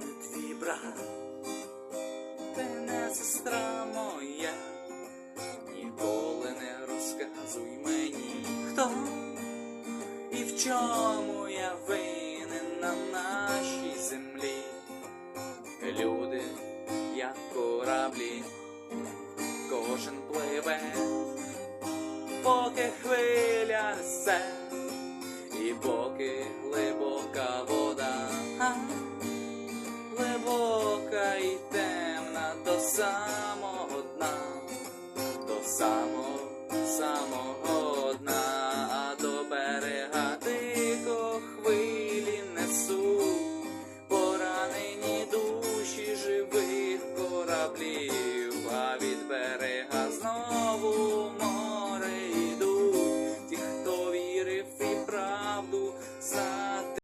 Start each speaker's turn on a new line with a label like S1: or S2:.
S1: я твій брат, ти не сестра моя, ніколи не розказуй мені, хто і в чому я винен на нашій землі. Люди, як кораблі, кожен пливе, поки хвиля несе, само одна, до само, самого одна, а до берега тихо хвилі несу, поранені душі живих кораблів, а від берега знову море йдуть, ті, хто вірив і правду.